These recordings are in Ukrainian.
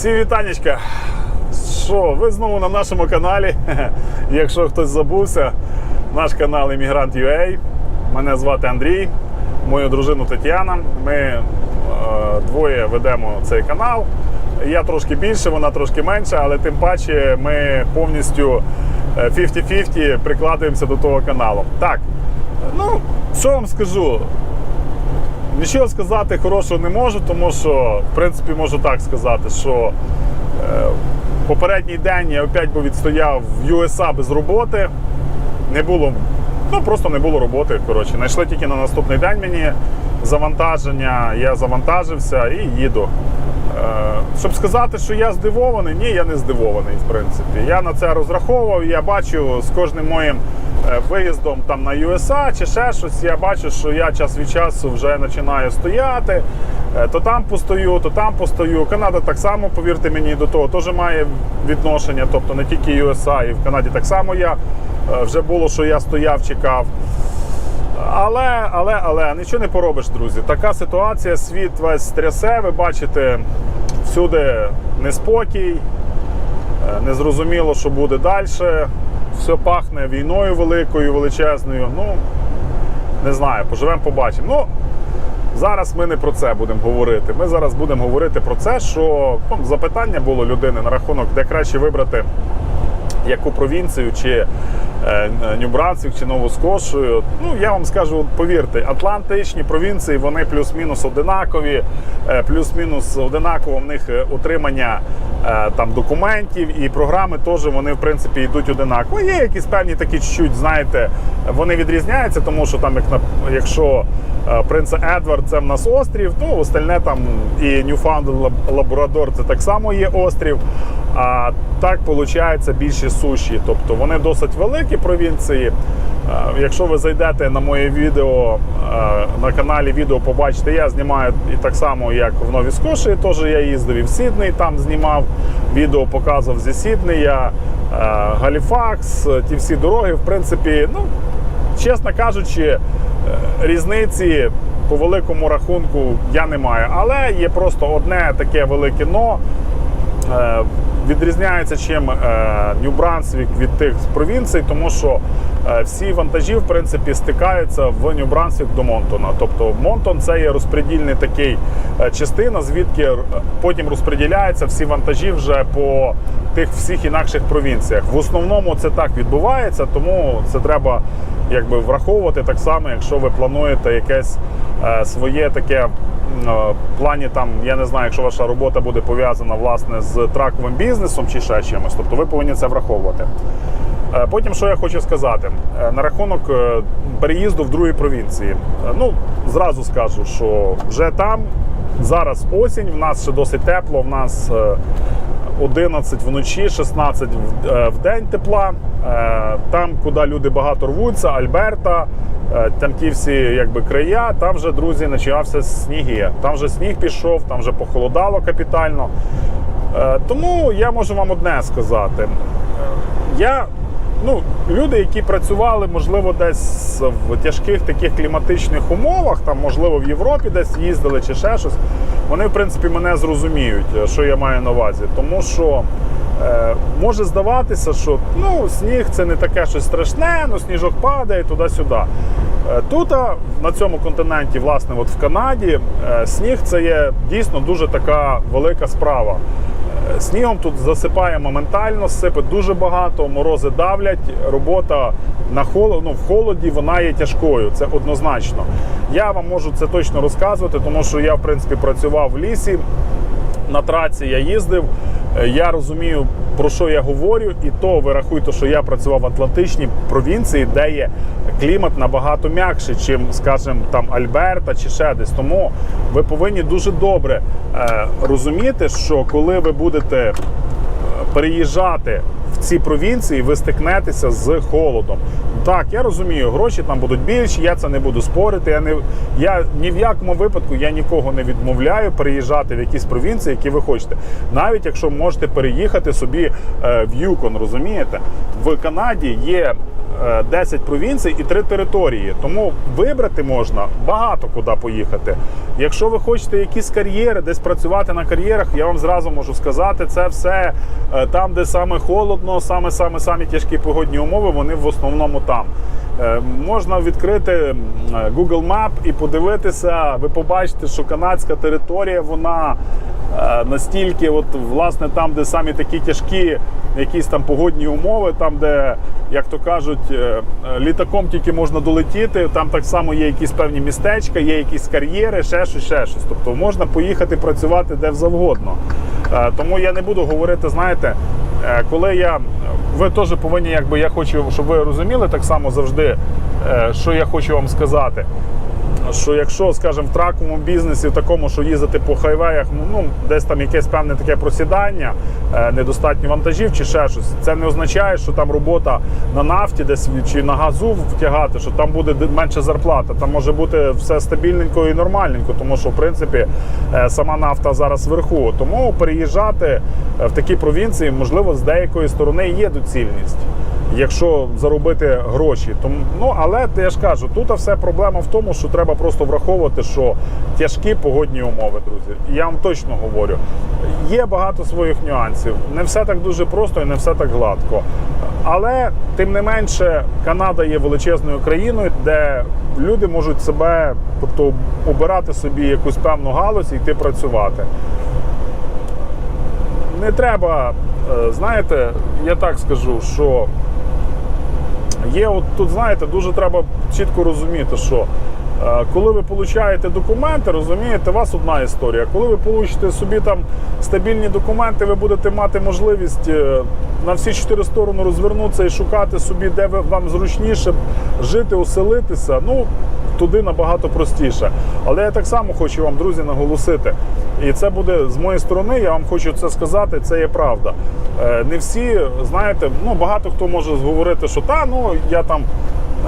Всі вітанечка. Що, ви знову на нашому каналі. Якщо хтось забувся, наш канал Іммігрант UA. Мене звати Андрій, мою дружину Тетяна. Ми е, двоє ведемо цей канал. Я трошки більше, вона трошки менше, але тим паче ми повністю е, 50-50 прикладаємося до того каналу. Так, ну що вам скажу? Нічого сказати хорошого не можу, тому що, в принципі, можу так сказати, що е, попередній день я опять би відстояв в USA без роботи. Не було, ну просто не було роботи. Коротше, знайшли тільки на наступний день мені завантаження, я завантажився і їду. Е, щоб сказати, що я здивований, ні, я не здивований, в принципі. Я на це розраховував, я бачу з кожним моїм е, виїздом там на USA чи ще щось, я бачу, що я час від часу вже починаю стояти. Е, То там постою, то там постою. Канада так само, повірте мені, до того теж має відношення. Тобто не тільки USA, і в Канаді так само я вже було, що я стояв, чекав. Але, але, але нічого не поробиш, друзі. Така ситуація, світ весь трясе. Ви бачите, всюди неспокій, е, незрозуміло, що буде далі. Все пахне війною великою, величезною. Ну, не знаю, поживемо, побачимо. Ну, зараз ми не про це будемо говорити. Ми зараз будемо говорити про це, що ну, запитання було людини на рахунок, де краще вибрати яку провінцію, чи Нью-Брансвік, чи Новоскошую. Ну, я вам скажу, повірте, атлантичні провінції вони плюс-мінус одинакові, е, плюс-мінус одинаково в них е, утримання е, там документів і програми теж вони в принципі йдуть одинаково. Є якісь певні такі чуть-чуть, знаєте, вони відрізняються, тому що там, як якщо е, принца Едвард це в нас острів, то остальне там і Ньюфаундленд Лабрадор це так само є острів. А так виходить більше суші. Тобто вони досить великі провінції. Е, Якщо ви зайдете на моє відео е, на каналі відео, побачите, я знімаю і так само, як в Новій Скошії, теж я їздив і в Сідней, там знімав відео, показував зі Сіднея, е, Галіфакс, ті всі дороги, в принципі, ну, чесно кажучи, різниці по великому рахунку я не маю. Але є просто одне таке велике но. Е, Відрізняється чим Нью-Брансвік від тих провінцій, тому що е, всі вантажі в принципі стикаються в Нью-Брансвік до Монтона. Тобто Монтон це є розподільний такий е, частина, звідки е, потім розподіляються всі вантажі вже по тих всіх інакших провінціях. В основному це так відбувається, тому це треба якби враховувати так само, якщо ви плануєте якесь е, своє таке в плані там, я не знаю, якщо ваша робота буде пов'язана власне з траковим бізнесом чи ще чимось, тобто ви повинні це враховувати. Е, Потім, що я хочу сказати, Е, на рахунок е, переїзду в другі провінції. Е, Ну, зразу скажу, що вже там зараз осінь, в нас ще досить тепло, в нас е, 11 вночі, 16 в- е, день тепла. Е, Там, куди люди багато рвуться, Альберта, е, там ті всі якби края, там вже, друзі, почався сніги. Там вже сніг пішов, там вже похолодало капітально. Е, Тому я можу вам одне сказати. Е, Я, ну, люди, які працювали, можливо, десь в тяжких таких кліматичних умовах, там, можливо, в Європі десь їздили чи ще щось, вони, в принципі, мене зрозуміють, е, що я маю на увазі. Тому що е, може здаватися, що ну, сніг це не таке щось страшне, ну сніжок падає туди-сюди. Е, Тут на цьому континенті, власне, от в Канаді, е, сніг це є дійсно дуже така велика справа. Снігом тут засипає моментально, сипе дуже багато, морози давлять. Робота на холод, ну, в холоді вона є тяжкою, це однозначно. Я вам можу це точно розказувати, тому що я, в принципі, працював в лісі на траці я їздив. Е, Я розумію, про що я говорю, і то ви рахуйте, що я працював в Атлантичній провінції, де є клімат набагато м'якший, чим, скажімо, там Альберта чи ще десь. Тому ви повинні дуже добре е, розуміти, що коли ви будете е, переїжджати ці провінції, ви стикнетеся з холодом. Так, я розумію, гроші там будуть більші, я це не буду спорити. Я не я ні в якому випадку я нікого не відмовляю переїжджати в якісь провінції, які ви хочете. Навіть якщо можете переїхати собі е, в Юкон, розумієте, в Канаді є. Е, 10 провінцій і 3 території. Тому вибрати можна багато куди поїхати. Якщо ви хочете якісь кар'єри, десь працювати на кар'єрах, я вам зразу можу сказати, це все е, там, де саме холодно, саме саме самі тяжкі погодні умови, вони в основному там. Е, Можна відкрити е, Google Map і подивитися. Ви побачите, що канадська територія вона е, настільки, от власне, там, де самі такі тяжкі якісь там погодні умови, там, де, як то кажуть, е, е, літаком тільки можна долетіти, там так само є якісь певні містечка, є якісь кар'єри, ще щось, ще щось. Тобто можна поїхати працювати де завгодно. Е, Тому я не буду говорити, знаєте, коли я. Ви теж повинні, якби я хочу, щоб ви розуміли так само завжди, що я хочу вам сказати. Що якщо, скажімо, в траковому бізнесі, в такому, що їздити по хайвеях, ну, ну десь там якесь певне таке просідання, е, недостатньо вантажів чи ще щось, це не означає, що там робота на нафті десь чи на газу втягати, що там буде менша зарплата. Там може бути все стабільненько і нормальненько, тому що в принципі е, сама нафта зараз вверху. Тому переїжджати е, в такі провінції, можливо, з деякої сторони є доцільність якщо заробити гроші. Тому, ну, але я ж кажу, тут все проблема в тому, що треба просто враховувати, що тяжкі погодні умови, друзі. Я вам точно говорю. Є багато своїх нюансів. Не все так дуже просто і не все так гладко. Але тим не менше, Канада є величезною країною, де люди можуть себе, тобто обирати собі якусь певну галузь і йти працювати не треба, е, знаєте, я так скажу, що є от тут, знаєте, дуже треба чітко розуміти, що е, коли ви получаєте документи, розумієте, у вас одна історія. Коли ви получите собі там стабільні документи, ви будете мати можливість е, на всі чотири сторони розвернутися і шукати собі, де вам зручніше жити, оселитися. Ну, туди набагато простіше. Але я так само хочу вам, друзі, наголосити. І це буде з моєї сторони, я вам хочу це сказати, це є правда. Е, Не всі, знаєте, ну багато хто може говорити, що та, ну я там.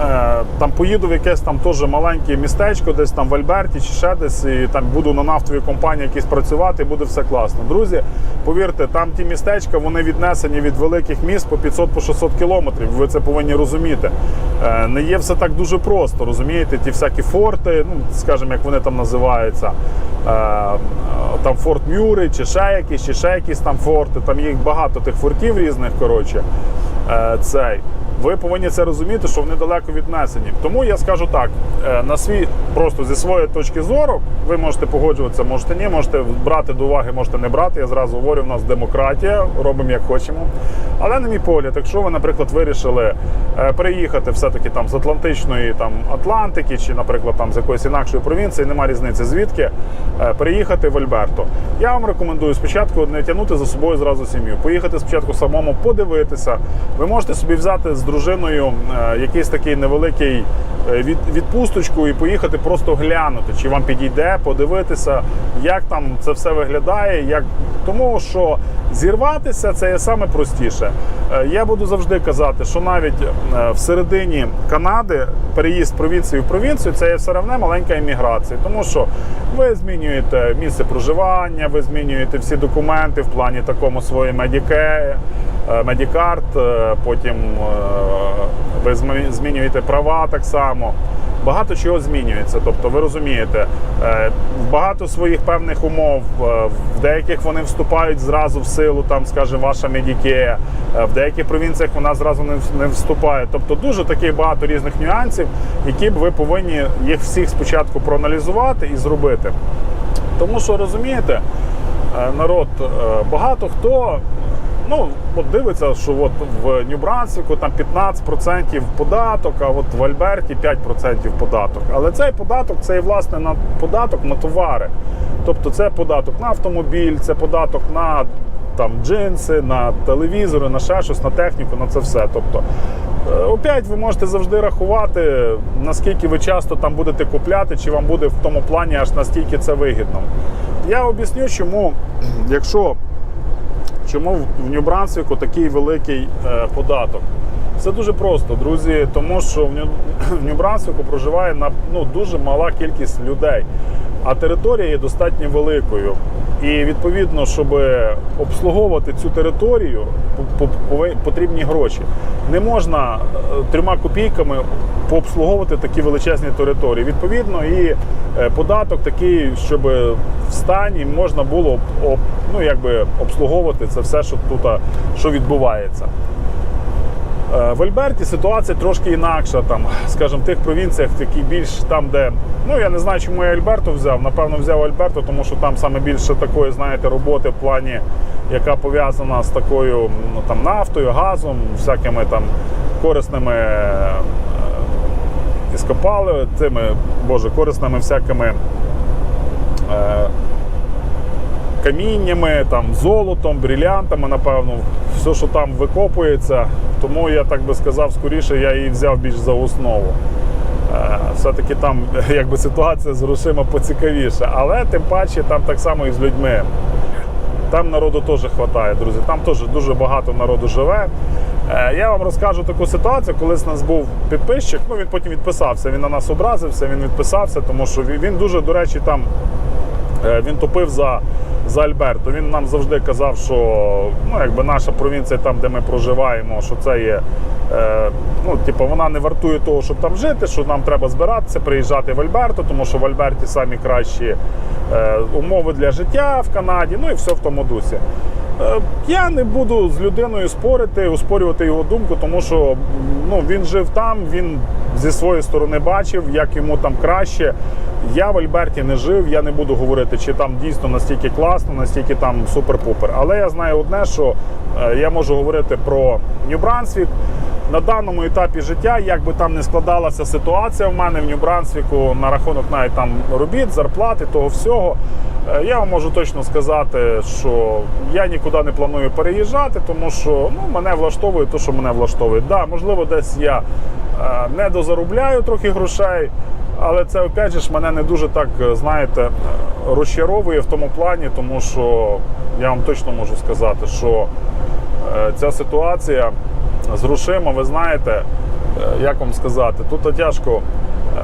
Е, Там поїду в якесь там теж маленьке містечко, десь там в Альберті чи ще десь, і там буду на нафтовій компанії якісь працювати, і буде все класно. Друзі, повірте, там ті містечка вони віднесені від великих міст по 500 по 600 кілометрів. Ви це повинні розуміти. Е, Не є все так дуже просто, розумієте? Ті всякі форти, ну скажімо, як вони там називаються. Е, Там Форт Мюррей, чи ще якісь, чи ще якісь там форти. Там їх багато тих фортів різних. Коротше, цей. Ви повинні це розуміти, що вони далеко віднесені. Тому я скажу так: е, на свій просто зі своєї точки зору, ви можете погоджуватися, можете ні, можете брати до уваги, можете не брати. Я зразу говорю, в нас демократія, робимо як хочемо. Але на мій погляд, якщо ви, наприклад, вирішили е, переїхати все-таки там з Атлантичної там Атлантики, чи, наприклад, там з якоїсь інакшої провінції, немає різниці звідки, е, переїхати в Альберто. Я вам рекомендую спочатку не тягнути за собою зразу сім'ю. Поїхати спочатку самому подивитися. Ви можете собі взяти з дружиною е, якийсь такий невеликий е, від, відпусточку і поїхати просто глянути, чи вам підійде, подивитися, як там це все виглядає. Як... Тому що зірватися це є саме простіше. Е, Я буду завжди казати, що навіть е, в середині Канади переїзд провінції в провінцію це є все одно маленька імміграція, тому що ви змінюєте місце проживання, ви змінюєте всі документи в плані такому своє медіке, е, медікарт, потім е, ви змінюєте права так само. Багато чого змінюється. Тобто, ви розумієте, е, багато своїх певних умов, е, в деяких вони вступають зразу в силу, там, скажімо, ваша медікея, в деяких провінціях вона зразу не вступає. Тобто дуже таких багато різних нюансів, які б ви повинні їх всіх спочатку проаналізувати і зробити. Тому що розумієте, народ, багато хто ну, от дивиться, що от в Нью-Брансвіку там 15% податок, а от в Альберті 5% податок. Але цей податок це і власне на податок на товари. Тобто це податок на автомобіль, це податок на там джинси, на телевізори, на ще щось, на техніку, на це все. Тобто, е, опять ви можете завжди рахувати, наскільки ви часто там будете купляти, чи вам буде в тому плані аж настільки це вигідно. Я об'ясню, чому, якщо Чому в Нью-Брансвіку такий великий е, податок? Це дуже просто, друзі, тому що в Нью- в Нью-Брансвіку проживає на, ну, дуже мала кількість людей, а територія є достатньо великою. І відповідно, щоб обслуговувати цю територію, потрібні гроші. Не можна е, трьома копійками пообслуговувати такі величезні території. Відповідно, і е, податок такий, щоб в стані можна було ну, якби обслуговувати це все, що тут що відбувається. Е, В Альберті ситуація трошки інакша, там, скажімо, в тих провінціях, які більш там, де. Ну я не знаю, чому я Альберто взяв. Напевно, взяв Альберто, тому що там саме більше такої, знаєте, роботи в плані, яка пов'язана з такою ну, там, нафтою, газом, всякими там корисними е, іскопали, цими, боже, корисними всякими. Е, каміннями, там, золотом, брилянтами, напевно, все, що там викопується. Тому я так би сказав, скоріше я її взяв більш за основу. Е, Все-таки там якби ситуація з грошима поцікавіша, але тим паче там так само і з людьми. Там народу теж вистачає, друзі. Там теж дуже багато народу живе. Е, Я вам розкажу таку ситуацію. Колись у нас був підписчик, ну він потім відписався. Він на нас образився, він відписався, тому що він дуже, до речі, там Він топив за, за Альберто. Він нам завжди казав, що ну, якби наша провінція, там, де ми проживаємо, що це є. Е, ну, типу, вона не вартує того, щоб там жити, що нам треба збиратися, приїжджати в Альберто, тому що в Альберті самі кращі е, умови для життя в Канаді, ну і все в тому дусі. Е, Я не буду з людиною спорити, оспорювати його думку, тому що ну, він жив там, він зі своєї сторони бачив, як йому там краще. Я в Альберті не жив, я не буду говорити, чи там дійсно настільки класно, настільки там супер-пупер. Але я знаю одне, що е, я можу говорити про Нью-Брансвік. На даному етапі життя, як би там не складалася ситуація в мене в Нью-Брансвіку на рахунок навіть там робіт, зарплати, того всього. Е, Я вам можу точно сказати, що я нікуди не планую переїжджати, тому що ну, мене влаштовує те, що мене влаштовує. Да, можливо, десь я е, не дозаробляю трохи грошей, але це опять же ж мене не дуже так, е, знаєте, розчаровує в тому плані, тому що я вам точно можу сказати, що ця ситуація з грошима, ви знаєте, е, як вам сказати, тут тяжко. Е,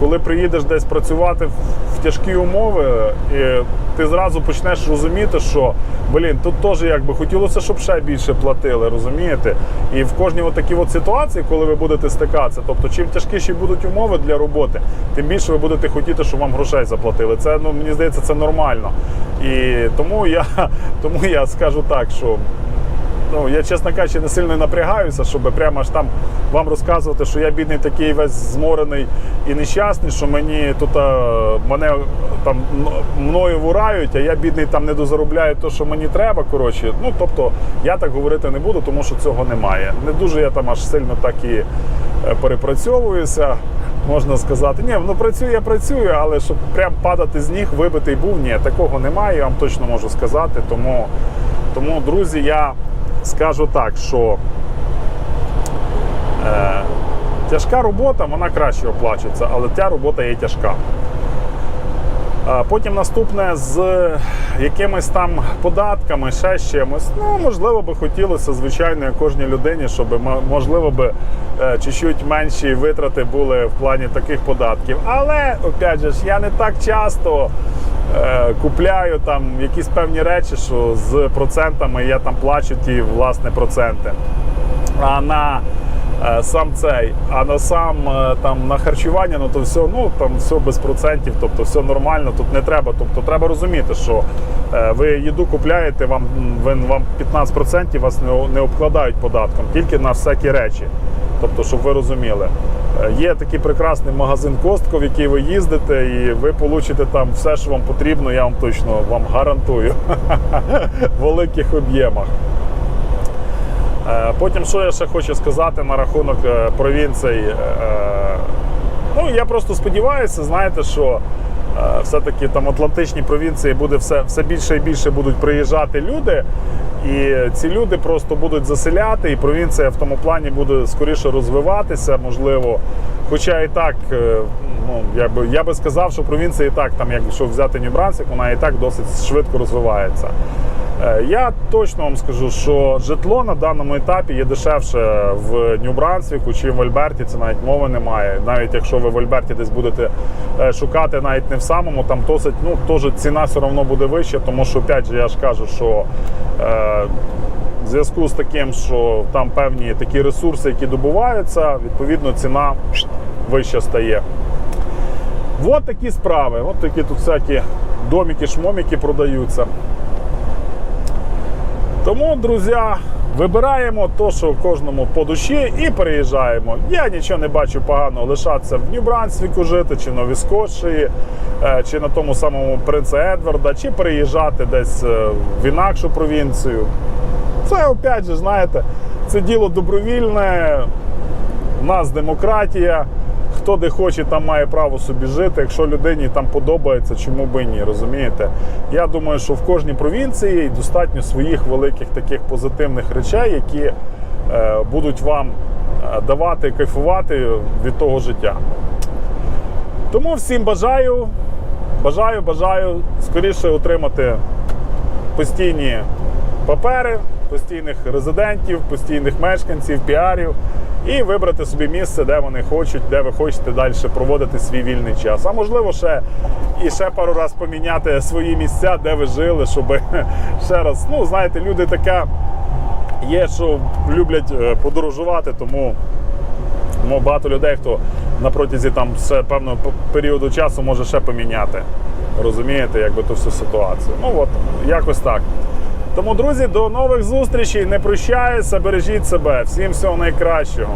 Коли приїдеш десь працювати в- тяжкі умови, і ти зразу почнеш розуміти, що блін, тут теж якби хотілося, щоб ще більше платили, розумієте? І в кожній от такій от ситуації, коли ви будете стикатися, тобто чим тяжкіші будуть умови для роботи, тим більше ви будете хотіти, щоб вам грошей заплатили. Це ну мені здається, це нормально. І тому я тому я скажу так, що ну, я, чесно кажучи, не сильно напрягаюся, щоб прямо аж там вам розказувати, що я бідний такий весь зморений і нещасний, що мені тут а, мене там мною вурають, а я бідний там не дозаробляю те, що мені треба. Коротше, ну тобто я так говорити не буду, тому що цього немає. Не дуже я там аж сильно так і е, перепрацьовуюся. Можна сказати, ні, ну працюю, я працюю, але щоб прям падати з ніг, вибитий був, ні, такого немає, я вам точно можу сказати. Тому, тому друзі, я скажу так, що е, тяжка робота, вона краще оплачується, але ця робота є тяжка. Потім наступне з якимись там податками, ще з чимось. Ну, можливо, би хотілося, звичайно, кожній людині, щоб можливо би е, чуть-чуть менші витрати були в плані таких податків. Але, опять же, я не так часто купляю там якісь певні речі, що з процентами я там плачу ті власне проценти. А на е, сам цей, а на сам е, там на харчування, ну то все, ну там все без процентів, тобто все нормально, тут не треба. Тобто треба розуміти, що е, ви їду купляєте, вам ви, вам 15% вас не, не обкладають податком, тільки на всякі речі. Тобто, щоб ви розуміли. Е, Є такий прекрасний магазин Костко, в який ви їздите, і ви получите там все, що вам потрібно, я вам точно вам гарантую в великих об'ємах. Е, Потім, що я ще хочу сказати на рахунок е, провінцій. Ну, я просто сподіваюся, знаєте, що все-таки там атлантичні провінції буде все, все більше і більше будуть приїжджати люди, і ці люди просто будуть заселяти, і провінція в тому плані буде скоріше розвиватися, можливо. Хоча і так, е, ну я би я би сказав, що провінція і так, там, якщо взяти Нью-Брансик, вона і так досить швидко розвивається. Е, Я точно вам скажу, що житло на даному етапі є дешевше в Нью-Брансвіку чи в Альберті. Це навіть мови немає. Навіть якщо ви в Альберті десь будете е, шукати, навіть не в самому, там досить, ну теж ціна все одно буде вища, тому що опять же я ж кажу, що. Е, В зв'язку з таким, що там певні такі ресурси, які добуваються, відповідно ціна вища стає. От такі справи. От такі тут всякі домики, шмоміки продаються. Тому, друзі, вибираємо то, що кожному по душі, і переїжджаємо. Я нічого не бачу поганого лишатися в Нью-Брансвіку жити, чи Нові Скотшії, е, чи на тому самому Принца Едварда, чи переїжджати десь е, в інакшу провінцію. Це опять же, знаєте, це діло добровільне. У нас демократія. Хто де хоче, там має право собі жити. Якщо людині там подобається, чому би ні, розумієте? Я думаю, що в кожній провінції достатньо своїх великих таких позитивних речей, які е, будуть вам е, давати кайфувати від того життя. Тому всім бажаю, бажаю, бажаю скоріше отримати постійні папери, постійних резидентів, постійних мешканців, піарів і вибрати собі місце, де вони хочуть, де ви хочете далі проводити свій вільний час. А можливо, ще і ще пару раз поміняти свої місця, де ви жили, щоб ще раз, ну знаєте, люди така є, що люблять е, подорожувати, тому. Тому багато людей, хто на протязі там ще певного періоду часу може ще поміняти. Розумієте, якби ту всю ситуацію. Ну от, якось так. Тому, друзі, до нових зустрічей. Не прощаюся, бережіть себе. Всім всього найкращого.